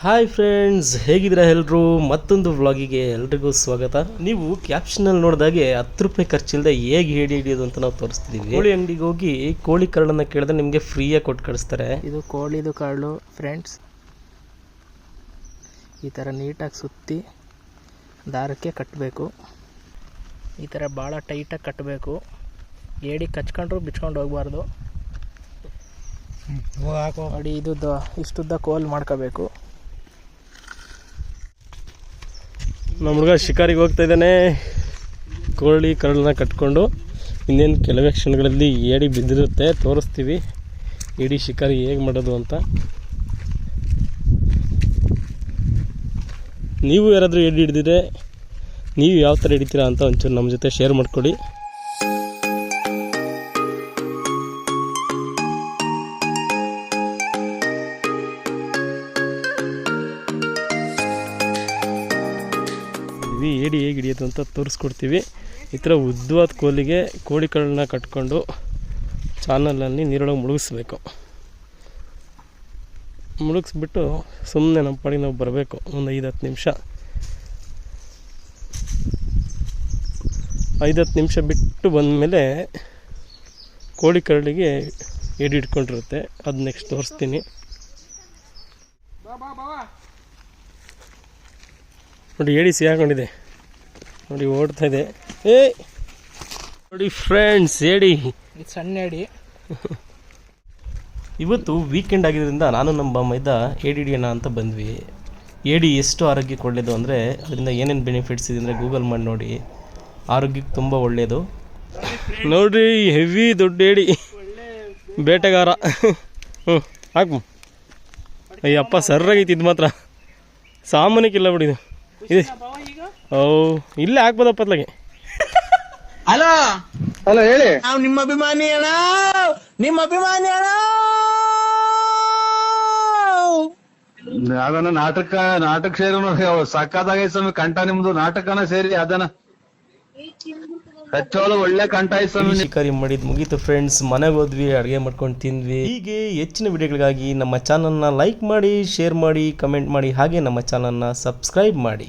Hi friends ಹೇಗಿದ್ದೀರಾ ಎಲ್ಲರೂ ಮತ್ತೊಂದು ವ್ಲಾಗಿಗೆ ಎಲ್ರಿಗೂ ಸ್ವಾಗತ. ನೀವು ಕ್ಯಾಪ್ಷನಲ್ಲಿ ನೋಡಿದಾಗೆ ಹತ್ತು ರೂಪಾಯಿ ಖರ್ಚಿಲ್ಲದೆ ಹೇಗೆ ಹೇಳಿ ಹಿಡಿಯೋದು ಅಂತ ನಾವು ತೋರಿಸ್ತಿದ್ದೀವಿ ಕೋಳಿ ಅಂಗಡಿಗೆ ಹೋಗಿ ಕೋಳಿ ಕರಳನ್ನು ಕೇಳಿದ್ರೆ ನಿಮಗೆ ಫ್ರೀಯಾಗಿ ಕೊಟ್ಟು ಕಳಿಸ್ತಾರೆ. ಇದು ಕೋಳಿದು ಕರಳು ಫ್ರೆಂಡ್ಸ್ ಈ ಥರ ನೀಟಾಗಿ ಸುತ್ತಿ ದಾರಕ್ಕೆ ಕಟ್ಟಬೇಕು ಈ ಥರ ಭಾಳ ಟೈಟಾಗಿ ಕಟ್ಟಬೇಕು ಏಡಿ ಕಚ್ಕೊಂಡ್ರು ಬಿಚ್ಕೊಂಡು ಹೋಗಬಾರ್ದು. ಅಡಿ ಇದು ಇಷ್ಟುದ್ದ ಕೋಲ್ ಮಾಡ್ಕೋಬೇಕು. ನಮ್ಮ ಹುಡುಗ ಶಿಕಾರಿಗೆ ಹೋಗ್ತಾ ಇದ್ದಾನೆ. ಕೋಳಿ ಕರಳನ್ನ ಕಟ್ಕೊಂಡು ಇನ್ನೇನು ಕೆಲವೇ ಕ್ಷಣಗಳಲ್ಲಿ ಏಡಿ ಬಿದ್ದಿರುತ್ತೆ, ತೋರಿಸ್ತೀವಿ. ಏಡಿ ಶಿಕಾರಿ ಹೇಗೆ ಮಾಡೋದು ಅಂತ. ನೀವು ಯಾರಾದರೂ ಏಡಿ ಹಿಡಿದಿದ್ರೆ ನೀವು ಯಾವ ಥರ ಹಿಡಿತೀರಾ ಅಂತ ಒಂಚೂರು ನಮ್ಮ ಜೊತೆ ಶೇರ್ ಮಾಡ್ಕೊಳ್ಳಿ ಇವಿ ಏಡಿ ಹೇಗೆ ಹಿಡಿಯೋದು ಅಂತ ತೋರಿಸ್ಕೊಡ್ತೀವಿ. ಈ ಥರ ಉದ್ದವಾದ ಕೋಲಿಗೆ ಕೋಳಿ ಕಳ್ಳನ್ನ ಕಟ್ಕೊಂಡು ಚಾನಲಲ್ಲಿ ನೀರೊಳಗೆ ಮುಳುಗಿಸ್ಬೇಕು. ಮುಳುಗಿಸ್ಬಿಟ್ಟು ಸುಮ್ಮನೆ ನಮ್ಮ ಪಾಡಿಗೆ ನಾವು ಬರಬೇಕು, ಒಂದು ಐದು ಹತ್ತು ನಿಮಿಷ. ಐದು ಹತ್ತು ನಿಮಿಷ ಬಿಟ್ಟು ಬಂದಮೇಲೆ ಕೋಳಿ ಕರಳಿಗೆ ಏಡಿ ಹಿಡ್ಕೊಂಡಿರುತ್ತೆ, ಅದು ನೆಕ್ಸ್ಟ್ ತೋರಿಸ್ತೀನಿ. ನೋಡಿ ಏಡಿ ಸಿಗಾಕೊಂಡಿದೆ. ನೋಡಿ ಓಡ್ತಾ ಇದೆ. ಏ ನೋಡಿ ಫ್ರೆಂಡ್ಸ್ ಏಡಿ ಇದು ಸಣ್ಣ ಏಡಿ ಇವತ್ತು ವೀಕೆಂಡ್ ಆಗಿರೋದ್ರಿಂದ ನಾನು ನಮ್ಮ ಮೈದ ಏಡಿ ಹಿಡಿಯೋಣ ಅಂತ ಬಂದ್ವಿ. ಏಡಿ ಎಷ್ಟು ಆರೋಗ್ಯಕ್ಕೆ ಒಳ್ಳೆಯದು ಅಂದರೆ ಅದರಿಂದ ಏನೇನು ಬೆನಿಫಿಟ್ಸ್ ಇದೆ ಅಂದರೆ ಗೂಗಲ್ ಮಾಡಿ ನೋಡಿ. ಆರೋಗ್ಯಕ್ಕೆ ತುಂಬ ಒಳ್ಳೆಯದು ನೋಡ್ರಿ ಹೆವಿ ದೊಡ್ಡ ಏಡಿ ಬೇಟೆಗಾರ. ಹ್ಞೂ ಹಾಕು ಅಯ್ಯಪ್ಪ ಸರ್ರಾಗೈತಿ ಇದು ಮಾತ್ರ. ಸಾಮಾನ್ಯಕ್ಕಿಲ್ಲ ಬಿಡಿ ಇದು ಓ ಇಲ್ಲೇ ಆಗ್ಬೋದ ಅತ್ಲಾಗೆ ಹಲೋ? ಹಲೋ ಹೇಳಿ. ನಾವು ನಿಮ್ಮ ಅಭಿಮಾನಿ ಅಣ್ಣ. ನಿಮ್ಮ ಅಭಿಮಾನಿ ಅಣ್ಣ. ಅದನ್ನ ನಾಟಕ ನಾಟಕ ಸೇರಿ ಸ್ವಾಮಿ. ಕಂಠ ನಿಮ್ದು ನಾಟಕನ ಸೇರಿ ಅದನ್ನ. ಒಳ್ಳೆ ಸ್ವಾಮಿ ಶಿಕಾರಿ ಮಾಡಿದ್ ಮುಗೀತು ಫ್ರೆಂಡ್ಸ್ ಮನೆಗೆ ಹೋದ್ವಿ ಅಡುಗೆ ಮಾಡ್ಕೊಂಡು ತಿಂದ್ವಿ. ಹೀಗೆ ಹೆಚ್ಚಿನ ವಿಡಿಯೋಗಳಿಗಾಗಿ ನಮ್ಮ ಚಾನಲ್ನ ಲೈಕ್ ಮಾಡಿ ಶೇರ್ ಮಾಡಿ ಕಮೆಂಟ್ ಮಾಡಿ ಹಾಗೆ ನಮ್ಮ ಚಾನಲ್ನ ಸಬ್ಸ್ಕ್ರೈಬ್ ಮಾಡಿ.